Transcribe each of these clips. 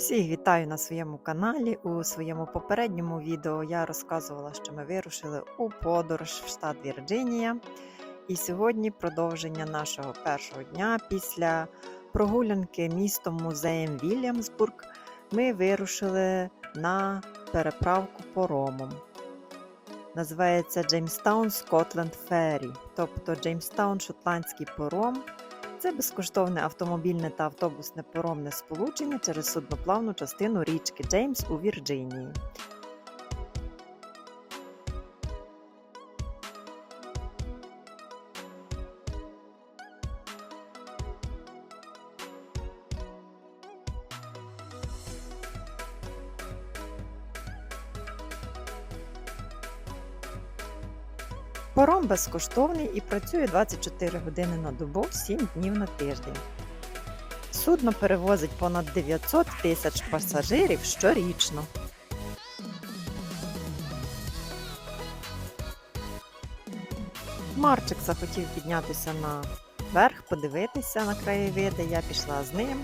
Всіх вітаю на своєму каналі. У своєму попередньому відео я розказувала, що ми вирушили у подорож в штат Вірджинія. І сьогодні продовження нашого першого дня після прогулянки містом музеєм Вільямсбург ми вирушили на переправку поромом. Називається Джеймстаун Скотленд Феррі, тобто Джеймстаун Шотландський пором. Це безкоштовне автомобільне та автобусне поромне сполучення через судноплавну частину річки Джеймс у Вірджинії. Пором безкоштовний і працює 24 години на добу, 7 днів на тиждень. Судно перевозить понад 900 тисяч пасажирів щорічно. Марчик захотів піднятися наверх, подивитися на краєвиди. Я пішла з ним.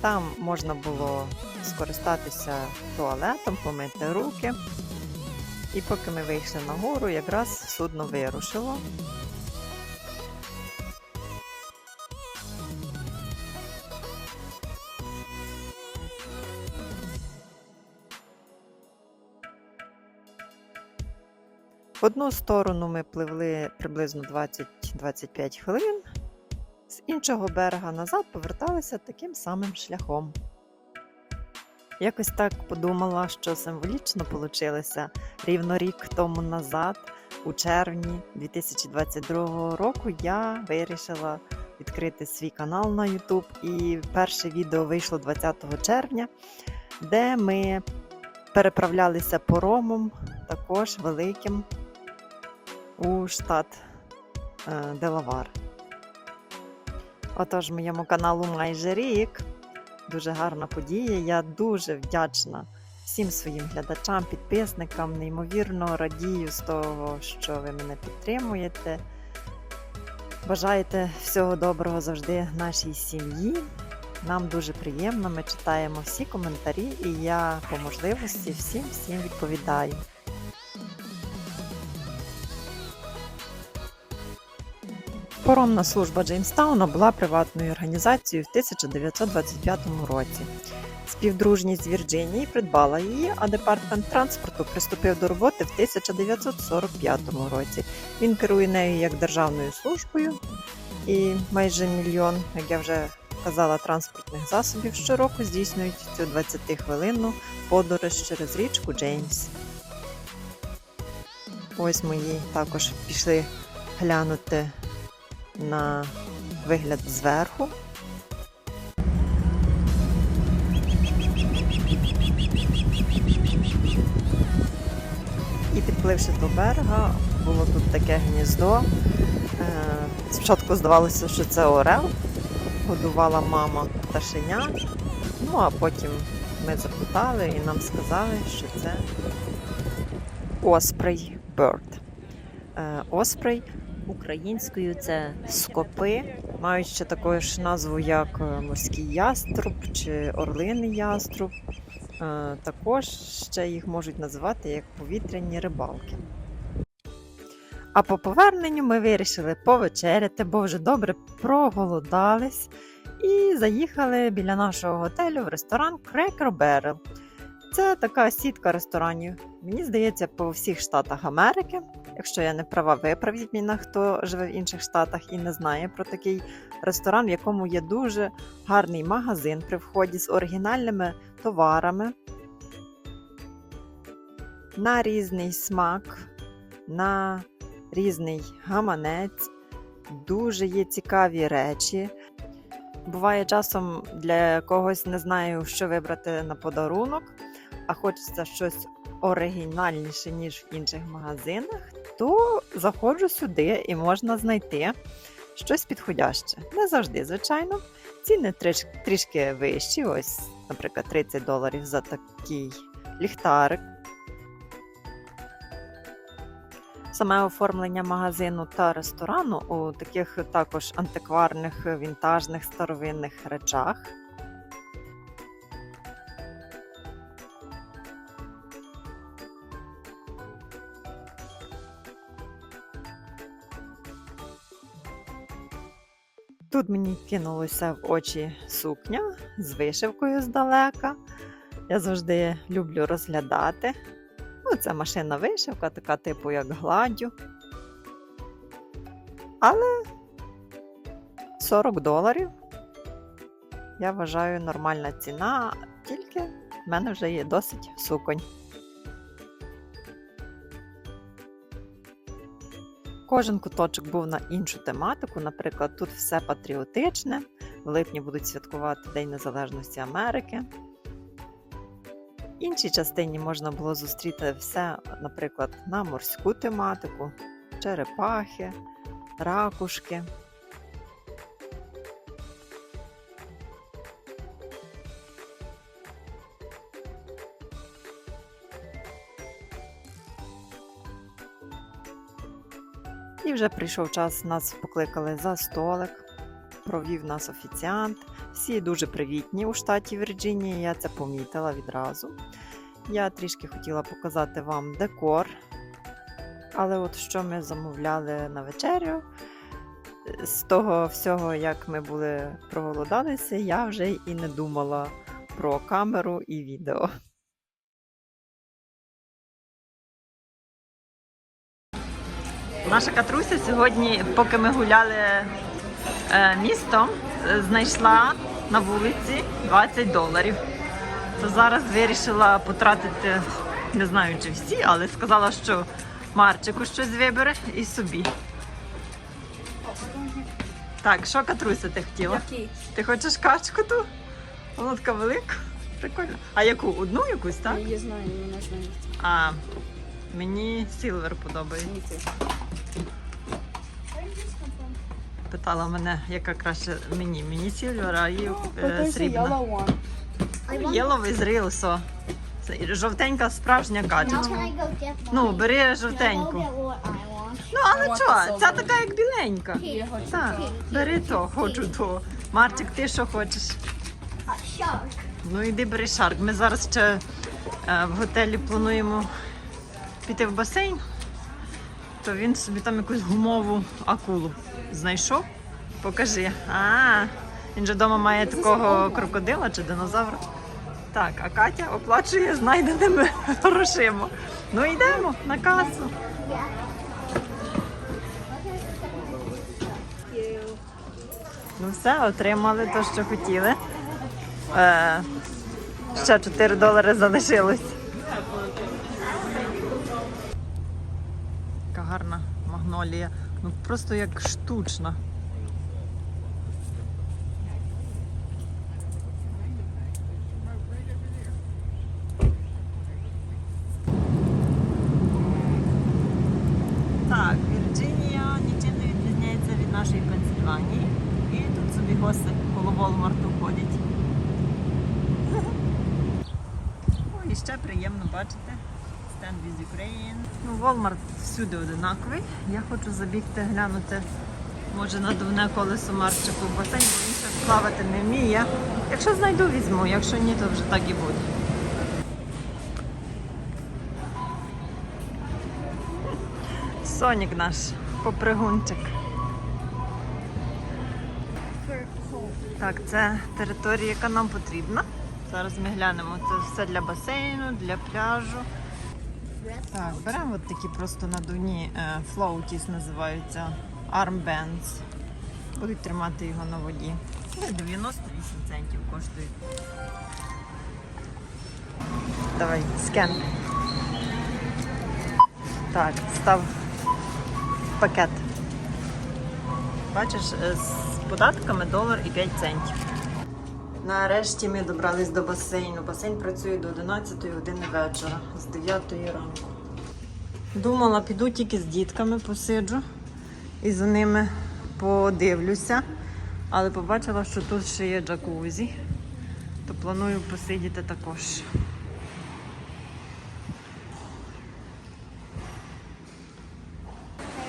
Там можна було скористатися туалетом, помити руки. І поки ми вийшли на гору, якраз судно вирушило. В одну сторону ми пливли приблизно 20-25 хвилин, з іншого берега назад поверталися таким самим шляхом. Якось так подумала, що символічно вийшло рівно рік тому назад, у червні 2022 року, я вирішила відкрити свій канал на YouTube. І перше відео вийшло 20 червня, де ми переправлялися поромом, також великим у штат е, Делавар. Отож, моєму каналу майже рік. Дуже гарна подія. Я дуже вдячна всім своїм глядачам, підписникам. Неймовірно радію з того, що ви мене підтримуєте. Бажаєте всього доброго завжди нашій сім'ї. Нам дуже приємно, ми читаємо всі коментарі, і я по можливості всім всім відповідаю. Поромна служба Джеймстауна була приватною організацією в 1925 році. Співдружність з Вірджинії придбала її, а департамент транспорту приступив до роботи в 1945 році. Він керує нею як державною службою, і майже мільйон, як я вже казала, транспортних засобів щороку здійснюють цю 20-хвилинну подорож через річку Джеймс. Ось мої також пішли глянути на вигляд зверху. І підпливши до берега, було тут таке гніздо. Е, Спочатку здавалося, що це орел, годувала мама пташеня, ну а потім ми запитали і нам сказали, що це Bird. Е, Osprey Українською це скопи, мають ще таку ж назву, як е, морський яструб чи орлиний яструб. Е, Також ще їх можуть називати як повітряні рибалки. А по поверненню ми вирішили повечеряти, бо вже добре проголодались, і заїхали біля нашого готелю в ресторан Cracker Barrel. Це така сітка ресторанів. Мені здається, по всіх штатах Америки. Якщо я не права, виправіть мене, хто живе в інших штатах і не знає про такий ресторан, в якому є дуже гарний магазин при вході з оригінальними товарами на різний смак, на різний гаманець. Дуже є цікаві речі. Буває часом для когось не знаю, що вибрати на подарунок, а хочеться щось оригінальніше, ніж в інших магазинах, то заходжу сюди і можна знайти щось підходяще. Не завжди, звичайно. Ціни трішки вищі. Ось, наприклад, 30 доларів за такий ліхтарик. Саме оформлення магазину та ресторану у таких також антикварних, вінтажних, старовинних речах. Тут мені кинулося в очі сукня з вишивкою здалека. Я завжди люблю розглядати. Ну, це машина вишивка, така типу як гладдю. Але 40 доларів. Я вважаю нормальна ціна, тільки в мене вже є досить суконь. Кожен куточок був на іншу тематику. Наприклад, тут все патріотичне. В липні будуть святкувати День Незалежності Америки. В іншій частині можна було зустріти все, наприклад, на морську тематику, черепахи, ракушки. Вже прийшов час, нас покликали за столик, провів нас офіціант. Всі дуже привітні у штаті Вірджинія, я це помітила відразу. Я трішки хотіла показати вам декор. Але от що ми замовляли на вечерю, з того всього, як ми були проголодалися, я вже і не думала про камеру і відео. Наша катруся сьогодні, поки ми гуляли е, містом, е, знайшла на вулиці 20 доларів. То зараз вирішила потратити, не знаю чи всі, але сказала, що Марчику щось вибере і собі. Так, що Катруся ти хотіла? Який? Ти хочеш качку ту? Вона така велика. Прикольно. А яку? Одну якусь, так? Я знаю, не їсти. А мені Сілвер подобається. Це. Питала мене, яка краще мені. Мені Сілвер, а їй е, срібна. Єловий з рилсо. Жовтенька справжня качечка. Ну, бери жовтеньку. Ну, але чого? the Ця така як біленька. Так, бери то, хочу то. Марчик, ти що хочеш? Ну іди бери шарк. Ми зараз ще е, в готелі плануємо піти в басейн, то він собі там якусь гумову акулу знайшов. Покажи. А, він же вдома має такого крокодила чи динозавра. Так, а Катя оплачує знайденими грошима. Ну йдемо на касу. Ну все, отримали те, що хотіли. Е, ще 4 долари залишилось. Яка гарна магнолія. Ну просто як штучна. Так, Вірджинія нічим не відрізняється від нашої Пенсильванії. І тут собі гости коло Волмарту ходять. О, і ще приємно бачити Stand with Ukraine. Ну, Walmart всюди одинаковий. Я хочу забігти, глянути, може, надувне колесо Марчику в басейн, бо він ще плавати не вміє. Якщо знайду, візьму, якщо ні, то вже так і буде. Сонік наш попригунчик. Так, це територія, яка нам потрібна. Зараз ми глянемо. Це все для басейну, для пляжу. Так, беремо от такі просто надувні е, флоутіс називаються armbands. Будуть тримати його на воді. 98 центів коштують. Давай, скен. Так, став пакет. Бачиш, е, з податками долар і 5 центів. Нарешті ми добрались до басейну. Басейн працює до 11 години вечора, з 9 ранку. Думала, піду тільки з дітками посиджу і за ними подивлюся. Але побачила, що тут ще є джакузі, то планую посидіти також.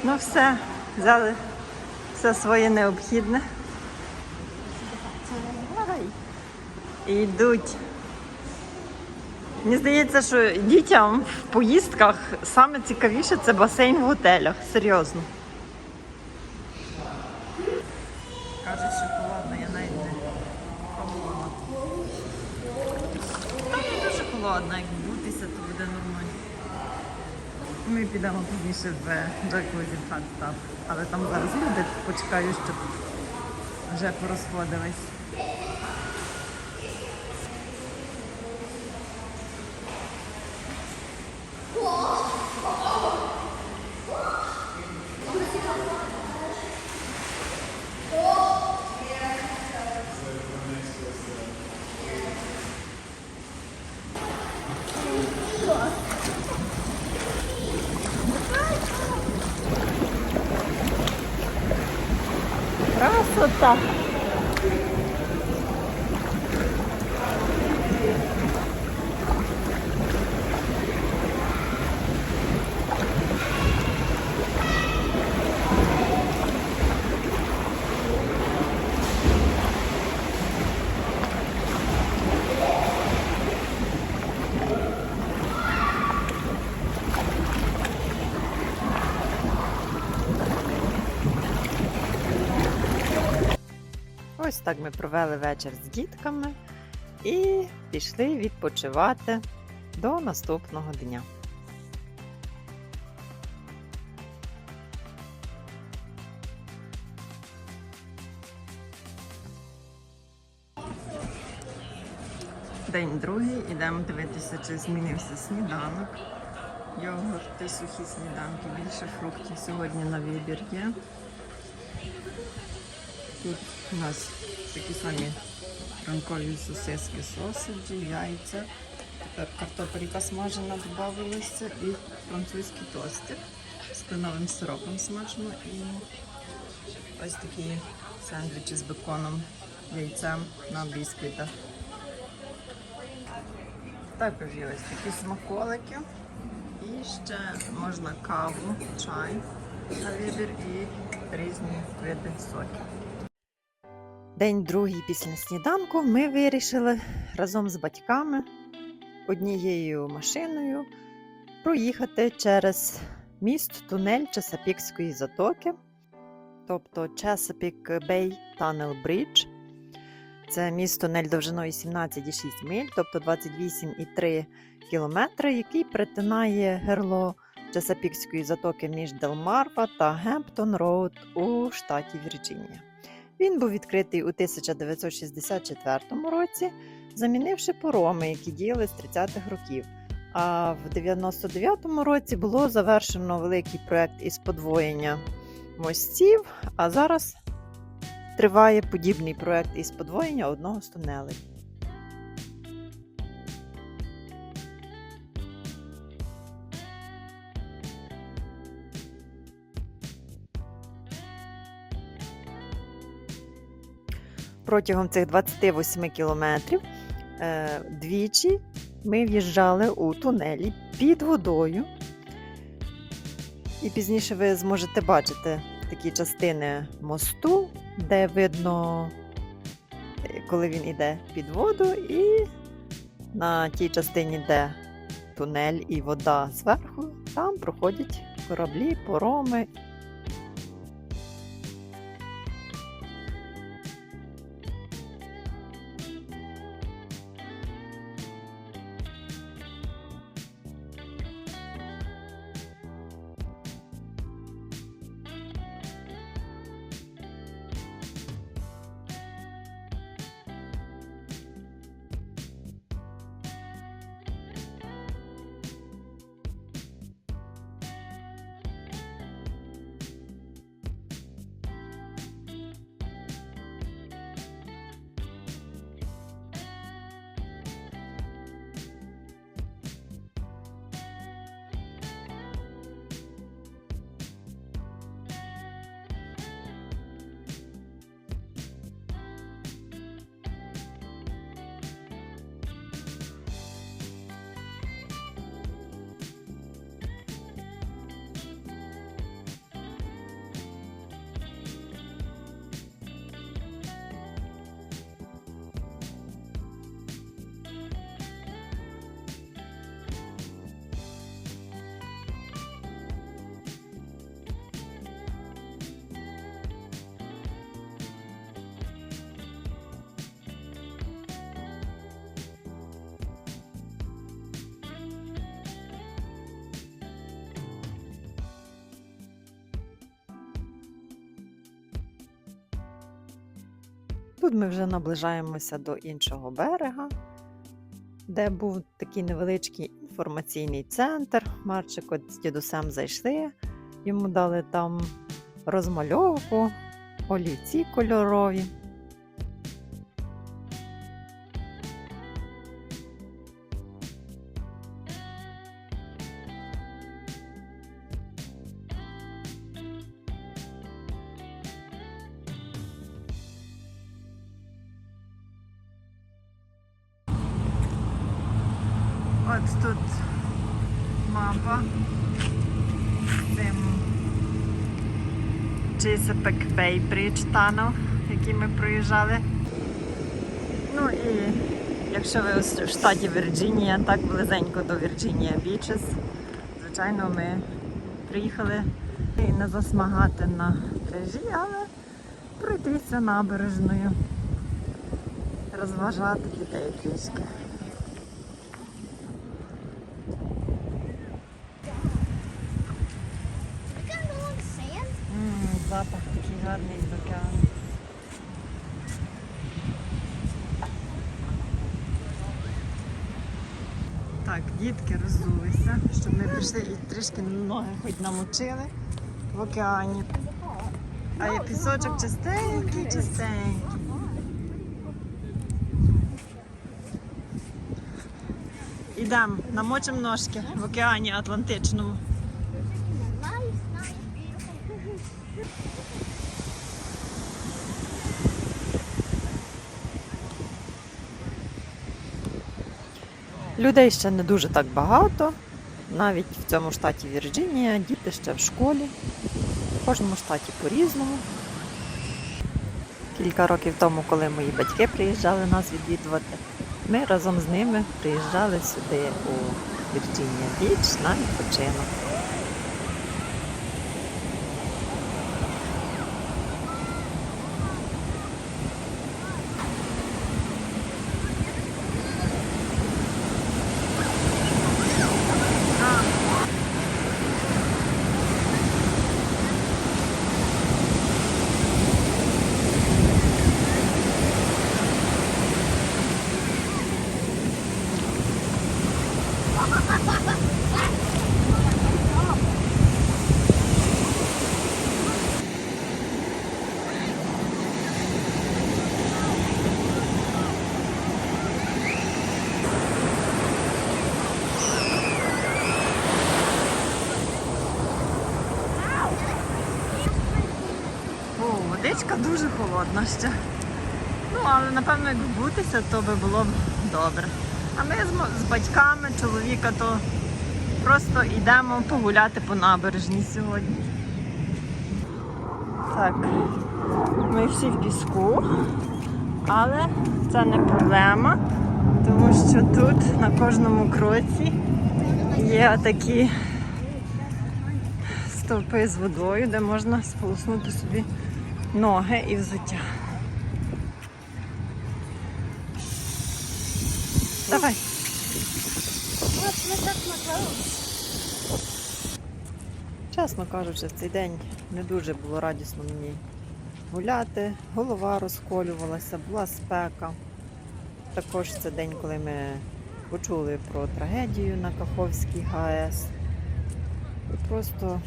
Ну все, взяли все своє необхідне. Ай. І йдуть. Мені здається, що дітям в поїздках саме цікавіше це басейн в готелях. Серйозно. Кажуть, Там не дуже холодно, як бутися, то буде нормально. Ми підемо пізніше в джакузі в хат але там зараз люди, почекаю, щоб вже порозходились. Красота! Ось так ми провели вечір з дітками і пішли відпочивати до наступного дня. День другий, ідемо дивитися, чи змінився сніданок. Йогурти, сухі сніданки, більше фруктів сьогодні на вибір є. Тут у нас такі самі ранкові сосиски, сосиджі, яйця. Тепер картопелька смажена додавалася і французький тостик з кленовим сиропом смажено і ось такі сендвічі з беконом, яйцем на бісквітах. Також є ось такі смаколики. І ще можна каву, чай на вибір і різні види соків. День другий після сніданку ми вирішили разом з батьками однією машиною проїхати через міст тунель Чесапікської затоки, тобто Chesapeake Bay Tunnel Bridge. Це міст тунель довжиною 17,6 миль, тобто 28,3 кілометри, який перетинає герло Чесапікської затоки між Делмарва та Гемптон Роуд у штаті Вірджинія. Він був відкритий у 1964 році, замінивши пороми, які діяли з 30-х років. А в 99-му році було завершено великий проект із подвоєння мостів. А зараз триває подібний проект із подвоєння одного з тунелей. Протягом цих 28 кілометрів е, двічі ми в'їжджали у тунелі під водою. І пізніше ви зможете бачити такі частини мосту, де видно, е, коли він йде під воду, і на тій частині, де тунель і вода зверху, там проходять кораблі, пороми Тут ми вже наближаємося до іншого берега, де був такий невеличкий інформаційний центр. Марчик от з дідусем зайшли, йому дали там розмальовку, олівці кольорові. Chesapeake Bay Bridge Tunnel, який ми проїжджали. Ну і якщо ви в штаті Вірджинія, так близенько до Вірджинія Бічес, звичайно, ми приїхали і не засмагати на пляжі, але пройтися набережною, розважати дітей трішки. Гарний з океану. Так, дітки роззулися, щоб ми прийшли і трішки ноги хоч намочили в океані. А є пісочок чистенький, чистенький. Ідемо, намочимо ножки в океані Атлантичному. Людей ще не дуже так багато. Навіть в цьому штаті Вірджинія діти ще в школі. В кожному штаті по-різному. Кілька років тому, коли мої батьки приїжджали нас відвідувати, ми разом з ними приїжджали сюди у Вірджинія Біч на відпочинок. Водичка дуже холодна ще. Ну, але напевно, як вбутися, то би було б добре. А ми з, з батьками чоловіка то просто йдемо погуляти по набережній сьогодні. Так, ми всі в піску, але це не проблема, тому що тут на кожному кроці є такі стовпи з водою, де можна сполоснути собі ноги і взуття. Давай. Чесно кажучи, в цей день не дуже було радісно мені гуляти, голова розколювалася, була спека. Також це день, коли ми почули про трагедію на Каховській ГАЕС. І просто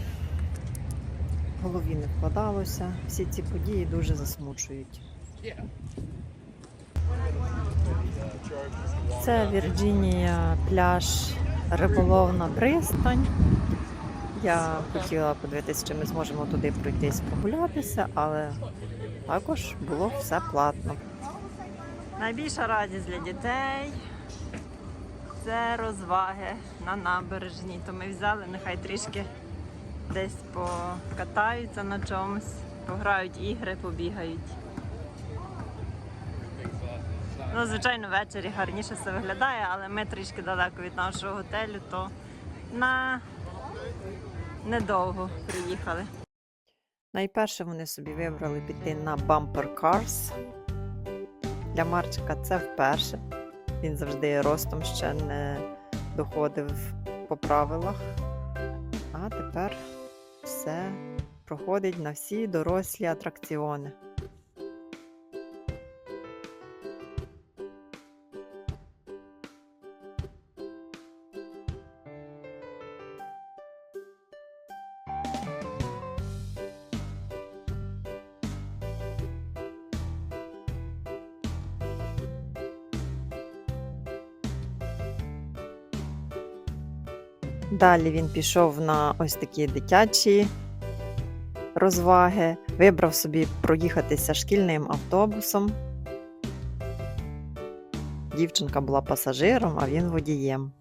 голові не вкладалося. Всі ці події дуже засмучують. Це Вірджинія, пляж, риболовна пристань. Я хотіла подивитися, чи ми зможемо туди пройтись прогулятися, але також було все платно. Найбільша радість для дітей це розваги на набережній. То ми взяли, нехай трішки десь покатаються на чомусь, пограють ігри, побігають. Ну, звичайно, ввечері гарніше все виглядає, але ми трішки далеко від нашого готелю, то на недовго приїхали. Найперше вони собі вибрали піти на Bumper Cars. Для Марчика це вперше. Він завжди ростом ще не доходив по правилах. А тепер все проходить на всі дорослі атракціони. Далі він пішов на ось такі дитячі розваги, вибрав собі проїхатися шкільним автобусом. Дівчинка була пасажиром, а він водієм.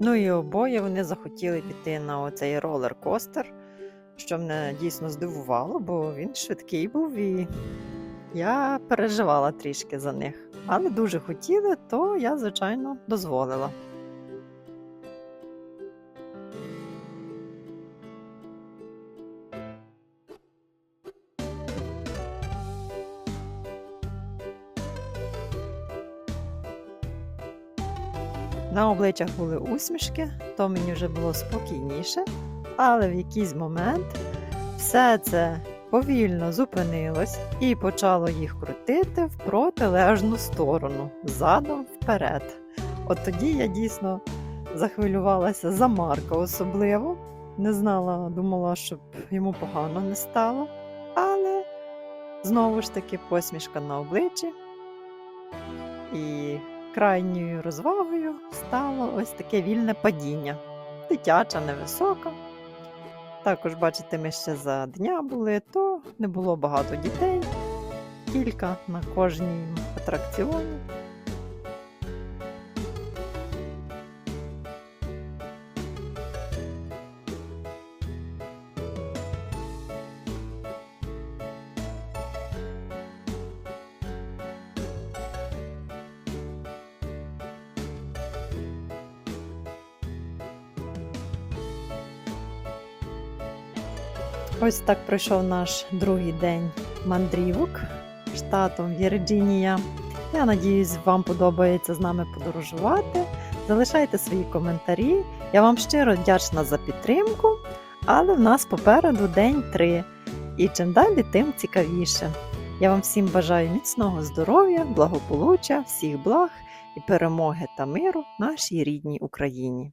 Ну і обоє вони захотіли піти на оцей ролер-костер, що мене дійсно здивувало, бо він швидкий був і я переживала трішки за них. Але дуже хотіли, то я, звичайно, дозволила. На обличчях були усмішки, то мені вже було спокійніше, але в якийсь момент все це повільно зупинилось і почало їх крутити в протилежну сторону, задом вперед. От тоді я дійсно захвилювалася за Марка особливо. Не знала, думала, щоб йому погано не стало. Але знову ж таки посмішка на обличчі. І крайньою розвагою стало ось таке вільне падіння. Дитяча, невисока. Також, бачите, ми ще за дня були, то не було багато дітей, кілька на кожній атракціоні. Ось так пройшов наш другий день мандрівок штатом Вірджинія. Я надіюсь, вам подобається з нами подорожувати. Залишайте свої коментарі. Я вам щиро вдячна за підтримку, але в нас попереду день три. І чим далі, тим цікавіше. Я вам всім бажаю міцного здоров'я, благополуччя, всіх благ і перемоги та миру нашій рідній Україні.